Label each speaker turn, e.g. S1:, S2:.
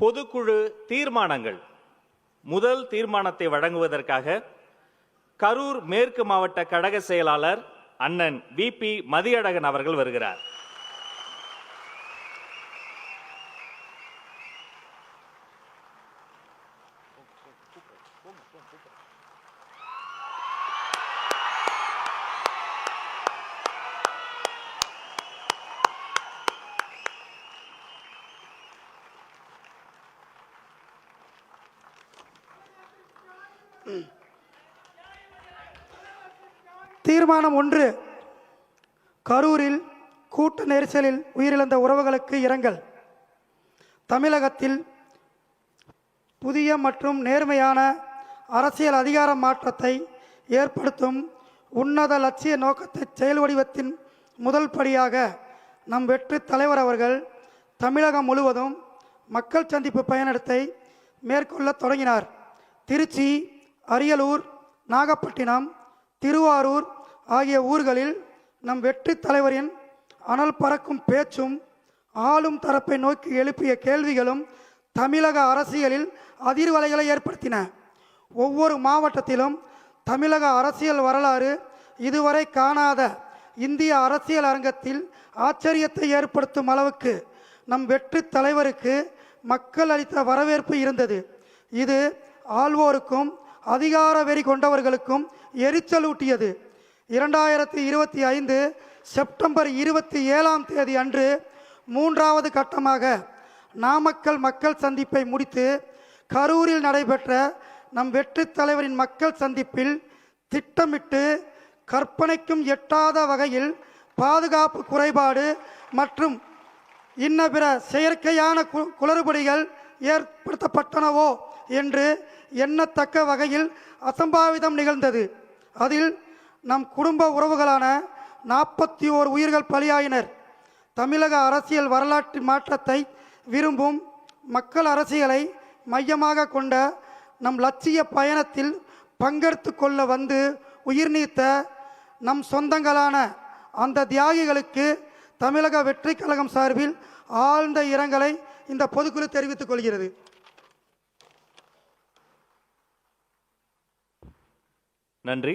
S1: பொதுக்குழு தீர்மானங்கள். முதல் தீர்மானத்தை வழங்குவதற்காக கரூர் மேற்கு மாவட்ட கழக செயலாளர் அண்ணன் வி பி மதியழகன் அவர்கள் வருகிறார்.
S2: தீர்மானம் ஒன்று. கரூரில் கூட்ட நெரிசலில் உயிரிழந்த உறவுகளுக்கு இரங்கல். தமிழகத்தில் புதிய மற்றும் நேர்மையான அரசியல் அதிகார மாற்றத்தை ஏற்படுத்தும் உன்னத லட்சிய நோக்கத்தை செயல் வடிவத்தின் முதல் படியாக நம் வெற்றி தலைவர் அவர்கள் தமிழகம் முழுவதும் மக்கள் சந்திப்பு பயணத்தை மேற்கொள்ள தொடங்கினார். திருச்சி அரியலூர் நாகப்பட்டினம் திருவாரூர் ஆகிய ஊர்களில் நம் வெற்றி தலைவரின் அனல் பறக்கும் பேச்சும் ஆளும் தரப்பை நோக்கி எழுப்பிய கேள்விகளும் தமிழக அரசியலில் அதிர்வலைகளை ஏற்படுத்தின. ஒவ்வொரு மாவட்டத்திலும் தமிழக அரசியல் வரலாறு இதுவரை காணாத இந்திய அரசியல் அரங்கத்தில் ஆச்சரியத்தை ஏற்படுத்தும் அளவுக்கு நம் வெற்றி தலைவருக்கு மக்கள் அளித்த வரவேற்பு இருந்தது. இது ஆள்வோருக்கும் அதிகார வெறி கொண்டவர்களுக்கும் எரிச்சலூட்டியது. இரண்டாயிரத்தி இருபத்தி ஐந்து செப்டம்பர் இருபத்தி ஏழாம் தேதி அன்று மூன்றாவது கட்டமாக நாமக்கல் மக்கள் சந்திப்பை முடித்து கரூரில் நடைபெற்ற நம் வெற்றி தலைவரின் மக்கள் சந்திப்பில் திட்டமிட்டு கற்பனைக்கும் எட்டாத வகையில் பாதுகாப்பு குறைபாடு மற்றும் இன்ன பிற செயற்கையான கு- குளறுபடிகள் ஏற்படுத்தப்பட்டனவோ என்று எண்ணத்தக்க வகையில் அசம்பாவிதம் நிகழ்ந்தது. அதில் நம் குடும்ப உறவுகளான நாற்பத்தி ஓர் உயிர்கள் பலியாயினர். தமிழக அரசியல் வரலாற்று மாற்றத்தை விரும்பும் மக்கள் அரசியலை மையமாக கொண்ட நம் லட்சிய பயணத்தில் பங்கெடுத்து கொள்ள வந்து உயிர் நீத்த நம் சொந்தங்களான அந்த தியாகிகளுக்கு தமிழக வெற்றி கழகம் சார்பில் ஆழ்ந்த இரங்கலை இந்த பொதுக்குழு தெரிவித்துக் கொள்கிறது.
S1: நன்றி.